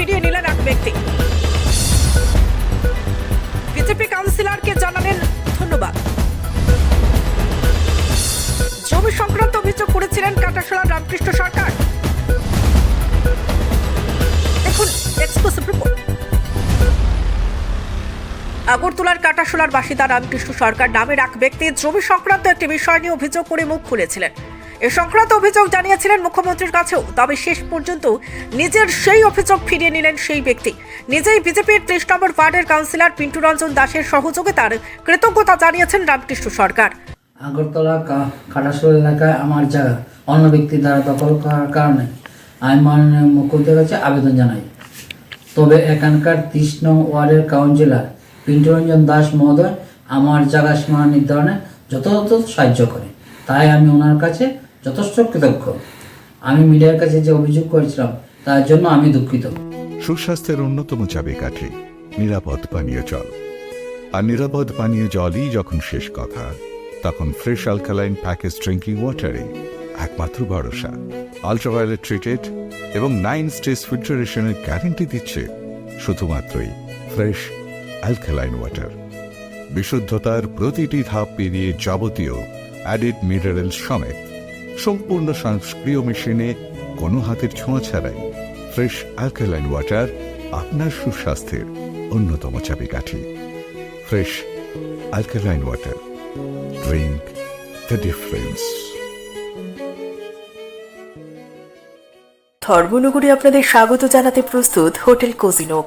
ফিরিয়ে নিলেন এক ব্যক্তি। বিজেপি কাউন্সিলরকে জানালেন ধন্যবাদ। জমি সংক্রান্ত অভিযোগ করেছিলেন কাটাশোলা রামকৃষ্ণ সরকার। আগরতলার কাটাশোলার বাসিন্দা রামকৃষ্ণ সরকার নামের এক ব্যক্তি জমি সংক্রান্ত একটি বিষয় নিয়ে অভিযোগ করে মুখ খুলেছিলেন। এ সংক্রান্ত অভিযোগ জানিয়েছিলেন মুখ্যমন্ত্রীর কাছেও, তবে শেষ পর্যন্ত নিজের সেই অভিযোগ ফিরিয়ে নিলেন সেই ব্যক্তি। নিজেই বিজেপির ত্রিশ নম্বর ওয়ার্ডের কাউন্সিলর পিন্টু রঞ্জন দাসের সহযোগিতার কৃতজ্ঞতা জানিয়েছেন রামকৃষ্ণ সরকার। আগরতলা কাটাশোল এলাকায় আমার জায়গা অন্য ব্যক্তি দ্বারা দখল করার কারণে আমি মাননীয় মুখ্যমন্ত্রীর কাছে আবেদন জানাই। তবে এখানকার ত্রিশ নং ওয়ার্ডের কাউন্সিলর পিন্টুরঞ্জন দাস মহোদয় আমার জায়গা সীমা নির্ধারণে যথাযথ সাহায্য করে। তাই আমি ওনার কাছে যথেষ্ট কৃতজ্ঞ। আমি মিডিয়ার কাছে যে অভিযোগ করেছিলাম, তার জন্য আমি দুঃখিত। সুস্বাস্থ্যের অন্যতম চাবিকাঠি, নিরাপদ পানীয় জল। আর নিরাপদ পানীয় জলই যখন শেষ কথা, তখন ফ্রেশ অ্যালকালাইন প্যাকেজ ড্রিঙ্কিং ওয়াটারে একমাত্র ভরসা। আলট্রাভায়োলেট ট্রিটেড এবং নাইন স্টেজ ফিল্টারেশনের গ্যারেন্টি দিচ্ছে শুধুমাত্রই ফ্রেশ অ্যালকালাইন ওয়াটার। বিশুদ্ধতার প্রতিটি ধাপ পেরিয়ে যাবতীয় অ্যাডিড মিনারেল সমেত সম্পূর্ণ সংস্ক্রিয় মেশিনে কোনো হাতের ছোঁয়া ছাড়াই ফ্রেশ অ্যালকালাইন ওয়াটার আপনার সুস্বাস্থ্যের অন্যতম চাবিকাঠি। Fresh alkaline water. Drink the difference ধর্মনগরে আপনাদের স্বাগত জানাতে প্রস্তুত হোটেল কোজিনোক।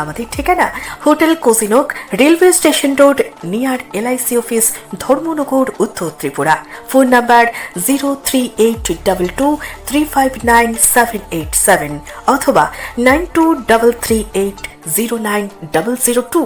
আমাদের ঠিকানা hotel কোজিনোক railway station road, near LIC office, Dharmanagar, Uttar Tripura. Phone number zero three eight double two, three five nine seven eight seven অথবা nine two double three eight zero nine double zero two.